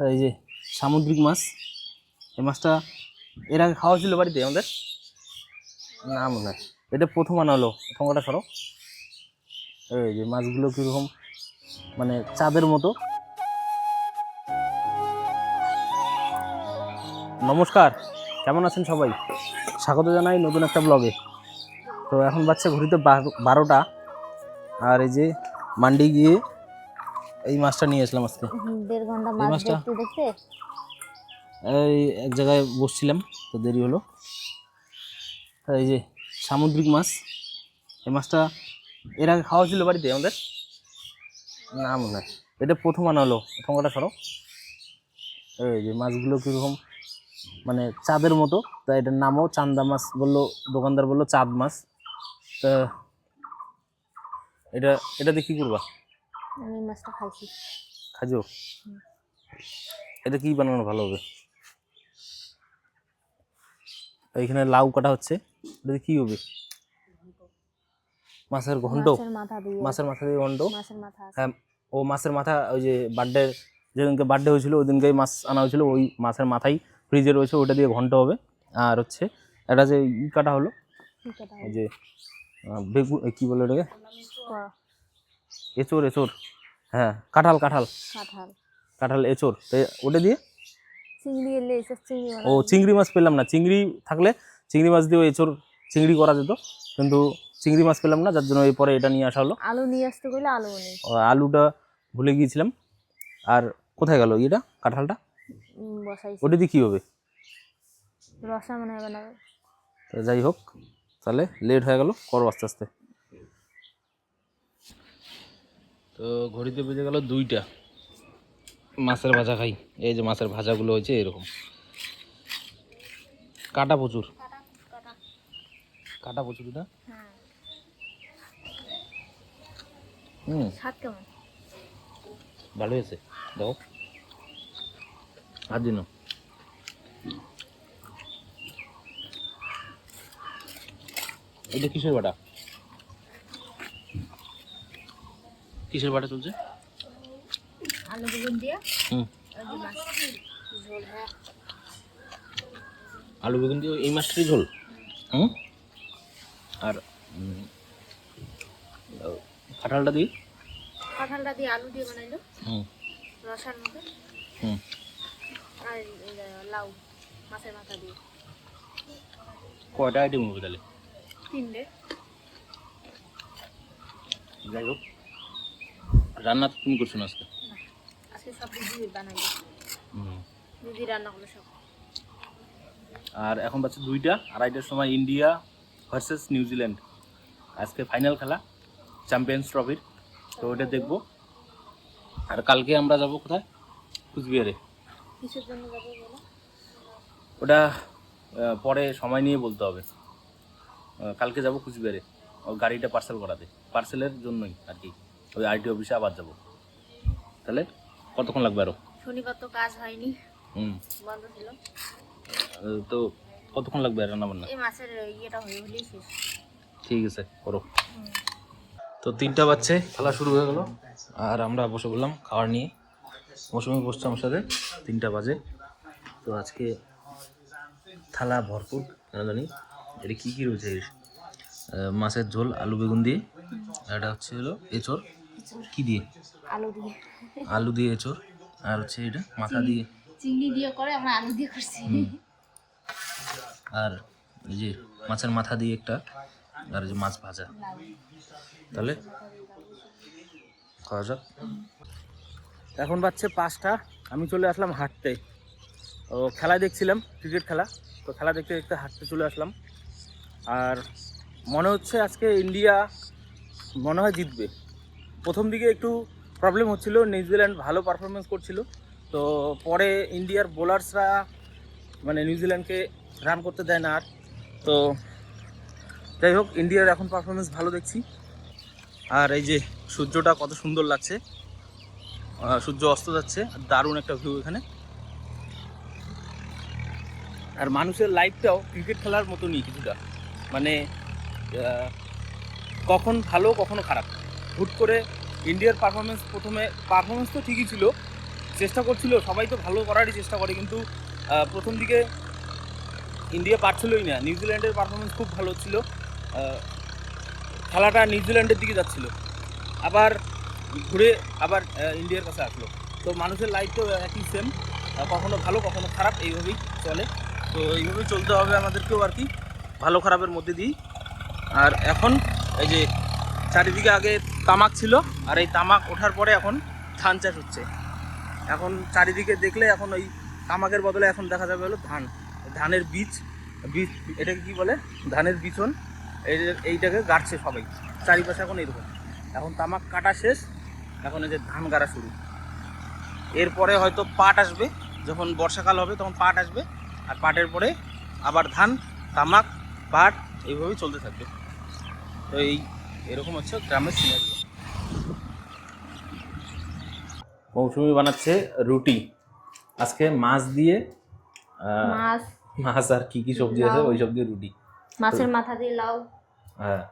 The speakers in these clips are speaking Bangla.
এই যে সামুদ্রিক মাছ। এই মাছটা এর আগে খাওয়া ছিল বাড়িতে আমাদের? না, মনে হয়। এটা প্রথম আনা হলো। ঠোঙ্গাটা সরো। এই যে মাছগুলো কীরকম মানে চাঁদের মতো। নমস্কার, কেমন আছেন সবাই? স্বাগত জানাই নতুন একটা ব্লগে। তো এখন বাচ্চা বারো- বারোটা। আর এই যে মান্ডি গিয়ে এই মাছটা নিয়ে আসলাম আজকে। দেড় ঘণ্টা এই মাছ মাছটা? দেখতে দেখতে। এই এক জায়গায় বসছিলাম তো দেরি হলো। এই যে সামুদ্রিক মাছ এই মাছটা এর আগে খাওয়া ছিল বাড়িতে আমাদের? না মনে হয়। এটা প্রথম আনা হলো ঠোঙ্গাটা সরো এই যে মাছগুলো কীরকম মানে চাঁদের মতো তা এটার নামও চান্দা মাছ বলল দোকানদার বলল চাঁদ মাছ। তা এটা এটা দিয়ে কী করবা? আমি মাছটা খাইছি। খাজো এটা কি বানানো ভালো হবে? এইখানে লাউ কাটা হচ্ছে। এটা কি হবে? মাছের ঘন্ট মাছের মাথা দিয়ে। ঘন্ট। হ্যাঁ ও মাছের মাথা ওই যে বার্থডে যেদিনকে বার্থডে হয়েছিল ওই দিনকেই মাছ আনা হয়েছিল। ওই মাছের মাথাই ফ্রিজে রয়েছে ওটা দিয়ে ঘন্ট হবে। আর হচ্ছে এটা যে ই কাটা হলো ওই যে বেগুন কি বলে ওটাকে? এচোর এচোর হ্যাঁ কাঁঠাল কাঁঠাল। কাঁঠাল। কাঁঠাল এচোর তো ওটা দিয়ে? চিংড়ি এলে এসব চিংড়ি ও চিংড়ি মাছ পেলাম না। চিংড়ি থাকলে চিংড়ি মাছ দিয়ে এচোর চিংড়ি করা যেত। কিন্তু চিংড়ি মাছ পেলাম না যার জন্য এরপরে এটা নিয়ে আসা হলো। আলু নিয়ে আসতে গেলে আলু নেই। ও আলুটা ভুলে গিয়েছিলাম। আর কোথায় গেল এটা কাঁঠালটা? বসাইছি। ওটা দিয়ে কী হবে? রসা মনে বানাবে। তো যাই হোক তাহলে লেট হয়ে গেল করো আস্তে আস্তে। তো ঘড়িতে বেজে গেল দুইটা। মাছের ভাজা খাই। এই যে মাছের ভাজাগুলো হয়েছে, এরকম। কাটা প্রচুর। কাটা প্রচুর না? হুম। ভালো হয়েছে। দাও। আর দিন। এটা কিসের বাটা? কিসের বাটা চলছে? আলু বেগুন দিয়ে। হুম। আলু বেগুন দিয়ে এই মাছটারই ঝোল? হুম? আর কাঁঠালটা দিই কাঁঠালটা দিয়ে আলু দিয়ে বানাইলো। হুম। রসার মতো হুম। আর লাউ মাছের মাথা দিয়ে। কয়টা আইটেম হবে তাহলে? তিনটে। যাই হোক। রান্না তুমি করছ না আজকে? আজকে সব দিদি হুম। দিদি রান্না করল সব। আর এখন বাচ্চা দুইটা আড়াইটার সময় ইন্ডিয়া ভার্সেস নিউজিল্যান্ড। আজকে ফাইনাল খেলা চ্যাম্পিয়ন্স ট্রফির। তো ওটা দেখব। আর কালকে আমরা যাব কোথায়? কুচবিহারে। ওটা পরে সময় নিয়ে বলতে হবে। কালকে যাব কুচবিহারে। ও গাড়িটা পার্সেল করাতে। পার্সেলের জন্যই আর কি। ওই আইটি অফিসে আবার যাব। তাহলে কতক্ষণ লাগবে আরও? শনিবার তো কাজ হয়নি। হুম। বন্ধ ছিল। তো কতক্ষণ লাগবে আর রান্না বান্না এই মাছের ইয়েটা হয়ে হলেই শেষ। ঠিক আছে করো। তো তিনটা বাচ্চে খেলা শুরু হয়ে গেল। আর আমরা বসে বললাম খাবার নিয়ে। মৌসুমি বসছে আমার সাথে তিনটা বাজে। তো আজকে থালা ভরপুর কেন জানি? এটা কী কী রয়েছে? মাছের ঝোল আলু বেগুন দিয়ে। এটা হচ্ছে হলো এঁচড়। কি দিয়ে? আলু দিয়ে। আলু দিয়ে এঁচড়। আর হচ্ছে এটা মাথা দিয়ে? চিংড়ি দিয়ে করে আমরা আলু দিয়ে করছি। আর এই যে মাছের মাথা দিয়ে একটা আর যে মাছ ভাজা। তাহলে খাওয়া যাক। এখন বাচ্চে পাঁচটা আমি চলে আসলাম হাঁটতে। ও খেলা দেখছিলাম ক্রিকেট খেলা। তো খেলা দেখতে দেখতে হাঁটতে চলে আসলাম। আর মনে হচ্ছে আজকে ইন্ডিয়া মনে হয় জিতবে। প্রথম দিকে একটু প্রবলেম হচ্ছিল নিউজিল্যান্ড ভালো পারফরমেন্স করছিল। তো পরে ইন্ডিয়ার বোলার্সরা মানে নিউজিল্যান্ডকে রান করতে দেয় না আর। তো যাই হোক ইন্ডিয়ার এখন পারফরমেন্স ভালো দেখছি। আর এই যে সূর্যটা কত সুন্দর লাগছে। সূর্য অস্ত যাচ্ছে, দারুণ একটা ভিউ এখানে। আর মানুষের লাইফটাও ক্রিকেট খেলার মতনই কিছুটা। মানে কখন ভালো, কখনো খারাপ। হুট করে ইন্ডিয়ার পারফরমেন্স প্রথমে পারফরমেন্স তো ঠিকই ছিল, চেষ্টা করছিল, সবাই তো ভালো করারই চেষ্টা করে, কিন্তু প্রথম দিকে ইন্ডিয়া পারছিলই না নিউজিল্যান্ডের পারফরমেন্স খুব ভালো ছিল খেলাটা নিউজিল্যান্ডের দিকে যাচ্ছিল। আবার ঘুরে আবার ইন্ডিয়ার কাছে আসলো। তো মানুষের লাইফ তো একই সেম কখনো ভালো, কখনো খারাপ, এইভাবেই চলে। তো এইভাবেই চলতে হবে আমাদেরকেও আর কি, ভালো খারাপের মধ্যে দিই আর এখন এই যে চারিদিকে আগে তামাক ছিল, আর এই তামাক ওঠার পরে এখন ধান চাষ হচ্ছে। এখন চারিদিকে দেখলে এখন ওই তামাকের বদলে এখন দেখা যাবে হলো ধান। ধানের বীজ বীজ, এটাকে কি বলে? ধানের বিছন, এই এইটাকে গাড়ছে সবাই। চারিপাশে এখন এরকম। এখন তামাক কাটা শেষ, এখন এই যে ধান গাড়া শুরু। এরপরে হয়তো পাট আসবে, যখন বর্ষাকাল হবে তখন পাট আসবে, আর পাটের পরে আবার ধান, তামাক, পাট, এইভাবেই চলতে থাকবে। তো এই, এরকম হচ্ছে গ্রামের সিনারি মৌসুমি বানাচ্ছে রুটি। আজকে মাছ দিয়ে মাছ। মাছ আর কি কি সবজি আছে ওই সব দিয়ে রুটি। মাছের মাথা দিয়ে লাউ। হ্যাঁ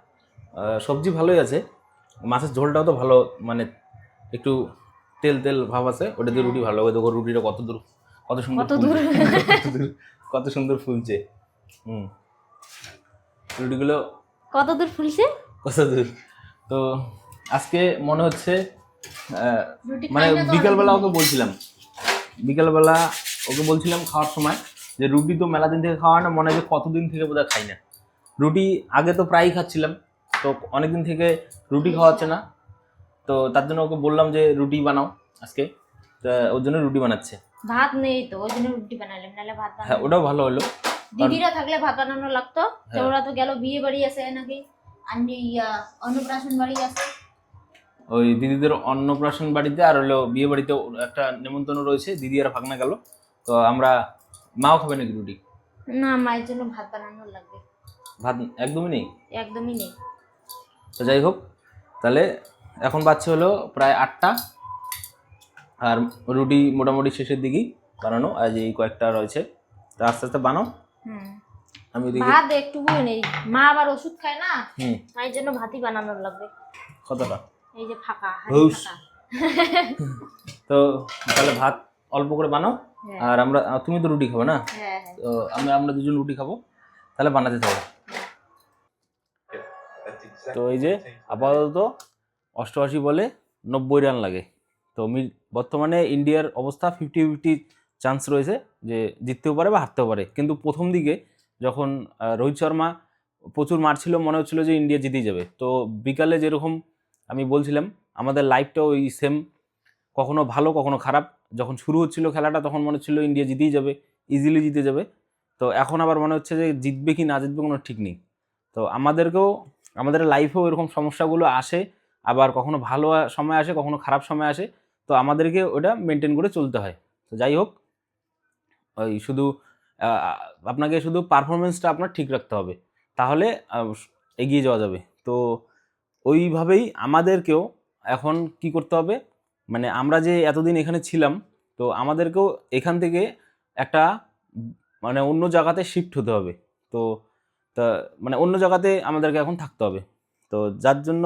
সবজি ভালোই আছে। মাছের ঝোলটাও তো ভালো মানে একটু তেল তেল ভাব আছে ওটা দিয়ে রুটি ভালো হবে দেখো রুটিটা কত দূর কত সুন্দর কত দূর? কত দূর কত সুন্দর ফুলছে। হুম। রুটিগুলো কত দূর ফুলছে? কত দূর। তো আজকে মনে হচ্ছে মানে বিকালবেলা ওকে বলছিলাম। বিকালবেলা ওকে বলছিলাম খাওয়ার সময় যে রুটি তো মেলা দিন থেকে খাওয়া না মনে হয় যে কতদিন থেকে বোধহয় খাই না। রুটি আগে তো প্রায়ই খাচ্ছিলাম তো অনেকদিন থেকে রুটি খাওয়া হচ্ছে না। তো তার জন্য ওকে বললাম যে রুটি বানাও আজকে তা ওর জন্য রুটি বানাচ্ছে। ভাত নেই তো ওই জন্য রুটি বানালাম নাহলে ভাত হ্যাঁ ওটাও ভালো হলো। দিদিরা থাকলে ভাত বানানো লাগতো হ্যাঁ। ওরা তো গেল বিয়ে বাড়ি আছে নাকি? আন্টি ইয়া অন্নপ্রাশন বাড়ি আছে। ওই দিদিদের অন্নপ্রাশন বাড়িতে আর হলো বিয়ে বাড়িতে একটা নেমন্তন্ন রয়েছে দিদি আর ভাগনা গেল। তো আমরা মাও খাবে নাকি রুটি? না মায়ের জন্য ভাত বানানো লাগবে। ভাত একদমই নেই? একদমই নেই। তো যাই হোক তাহলে এখন বাচ্চা হলো প্রায় আটটা। আর রুটি মোটামুটি শেষের দিকেই বানানো আজ এই কয়েকটা রয়েছে। তা আস্তে আস্তে বানাও। হুম। আমি ওদিকে ভাত একটুকুই নেই। মা আবার ওষুধ খায় না? মায়ের জন্য ভাতই বানানোর লাগবে। কতটা? এই যে ফাঁকা তো তাহলে ভাত অল্প করে বানাও হ্যাঁ। আর আমরা তুমি তো রুটি খাবে না? হ্যাঁ হ্যাঁ। তো আমি আমরা দুজন রুটি খাব তাহলে বানাতে থাকো। তো এই যে আপাতত অষ্টআশি বলে নব্বই রান লাগে। তো মি- বর্তমানে ইন্ডিয়ার অবস্থা ফিফটি ফিফটি চান্স রয়েছে যে জিততেও পারে বা হারতেও পারে। কিন্তু প্রথম দিকে যখন রোহিত শর্মা প্রচুর মারছিল মনে হচ্ছিল যে ইন্ডিয়া জিতেই যাবে। তো বিকালে যেরকম আমি বলছিলাম, আমাদের লাইফটাও ওই সেম কখনো ভালো, কখনো খারাপ। যখন শুরু হচ্ছিল খেলাটা, তখন মনে হচ্ছিল ইন্ডিয়া জিতেই যাবে ইজিলি জিতে যাবে। তো এখন আবার মনে হচ্ছে যে জিতবে কি, না জিতবে কোনো ঠিক নেই। তো আমাদেরকেও, আমাদের লাইফেও এরকম সমস্যাগুলো আসে। আবার কখনো ভালো সময় আসে, কখনো খারাপ সময় আসে। তো আমাদেরকে ওটা মেনটেন করে চলতে হয়। তো যাই হোক, ওই শুধু আপনাকে শুধু পারফরমেন্সটা আপনার ঠিক রাখতে হবে। তাহলে এগিয়ে যাওয়া যাবে। তো ওইভাবেই আমাদেরকেও এখন কি করতে হবে? মানে আমরা যে এতদিন এখানে ছিলাম, তো আমাদেরকেও এখান থেকে একটা মানে অন্য জায়গাতে শিফট হতে হবে। তো তা মানে অন্য জায়গাতে আমাদেরকে এখন থাকতে হবে। তো যার জন্য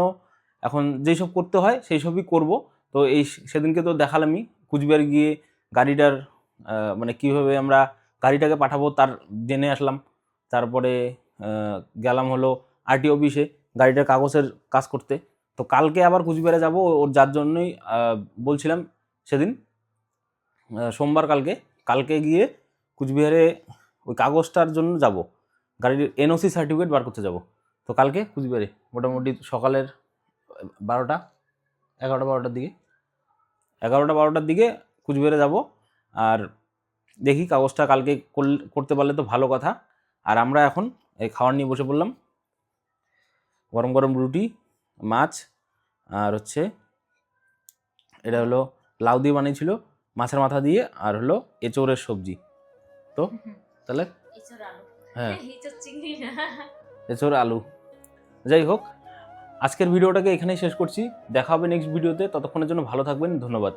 এখন যেই সব করতে হয় সেই সবই করব। তো এই সেদিনকে তো দেখালামই, কুচবিহার গিয়ে গাড়িটার মানে কীভাবে আমরা গাড়িটাকে পাঠাবো তার জেনে আসলাম। তারপরে গেলাম হলো আরটি অফিসে। গাড়িটার কাগজের কাজ করতে। তো কালকে আবার কুচবিহারে যাব, ওর যার জন্যই বলছিলাম সেদিন সোমবার কালকে কালকে গিয়ে কুচবিহারে ওই কাগজটার জন্য যাব। গাড়ির এনওসি সার্টিফিকেট বার করতে যাব। তো কালকে কুচবিহারে, মোটামুটি সকালের বারোটা, এগারোটা বারোটার দিকে। এগারোটা বারোটার দিকে কুচবিহারে যাব, আর দেখি কাগজটা কালকে করতে পারলে তো ভালো কথা। আর আমরা এখন এই খাওয়ার নিয়ে বসে পড়লাম। গরম গরম রুটি মাছ আর হচ্ছে এটা হলো লাউ দিয়ে বানিয়েছিল মাছের মাথা দিয়ে আর হলো এঁচোড়ের সবজি। তো তাহলে হ্যাঁ। এছাড়া চিংড়ি। না এছাড়া আলু। যাই হোক আজকের ভিডিওটাকে এখানেই শেষ করছি। দেখা হবে নেক্সট ভিডিওতে ততক্ষণের জন্য ভালো থাকবেন। ধন্যবাদ।